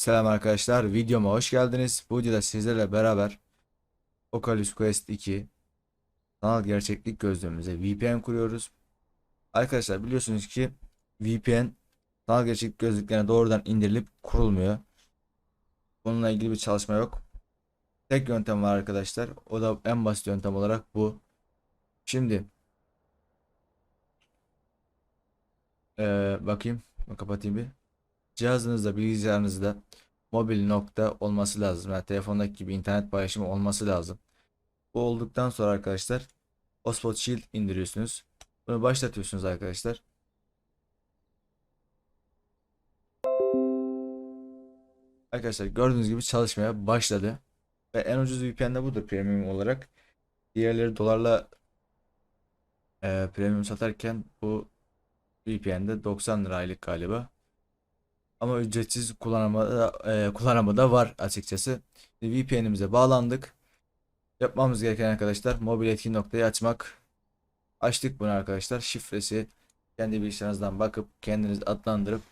Selam arkadaşlar, videoma hoş geldiniz. Bu videoda sizlerle beraber Oculus Quest 2 sanal gerçeklik gözlüğümüze VPN kuruyoruz. Arkadaşlar biliyorsunuz ki VPN sanal gerçeklik gözlüklerine doğrudan indirilip kurulmuyor. Bununla ilgili bir çalışma yok. Tek yöntem var arkadaşlar. O da en basit yöntem olarak bu. Şimdi eee, bakayım, kapatayım bir. Cihazınızda, bilgisayarınızda mobil nokta olması lazım. Yani telefondaki gibi internet paylaşımı olması lazım. Bu olduktan sonra arkadaşlar Hotspot Shield indiriyorsunuz. Bunu başlatıyorsunuz arkadaşlar. Arkadaşlar gördüğünüz gibi çalışmaya başladı. Ve en ucuz VPN de budur premium olarak. Diğerleri dolarla e, premium satarken bu VPN'de 90 lira aylık galiba. Ama ücretsiz kullanımı e, kullanımı da var açıkçası. VPN'imize bağlandık. Yapmamız gereken arkadaşlar mobil etkin noktayı açmak. Açtık bunu arkadaşlar. Şifresi kendi bilgisayarınızdan bakıp kendiniz adlandırıp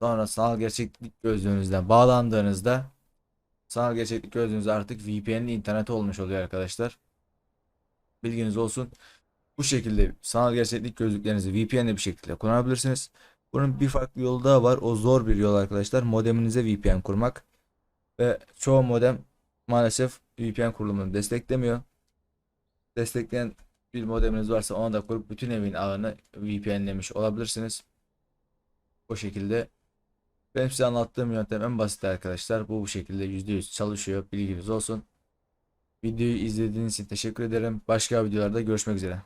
sonra sanal gerçeklik gözlüğünüzden bağlandığınızda sanal gerçeklik gözlüğünüz artık VPN'li interneti olmuş oluyor arkadaşlar. Bilginiz olsun. Bu şekilde sanal gerçeklik gözlüklerinizi VPN'li bir şekilde kullanabilirsiniz. Bunun bir farklı yolu daha var. O zor bir yol arkadaşlar. Modeminize VPN kurmak. Ve çoğu modem maalesef VPN kurulumunu desteklemiyor. Destekleyen bir modeminiz varsa onu da kurup bütün evin ağını VPN'lemiş olabilirsiniz. O şekilde benim size anlattığım yöntem en basit arkadaşlar. Bu bu şekilde %100 çalışıyor. Bilginiz olsun. Videoyu izlediğiniz için teşekkür ederim. Başka videolarda görüşmek üzere.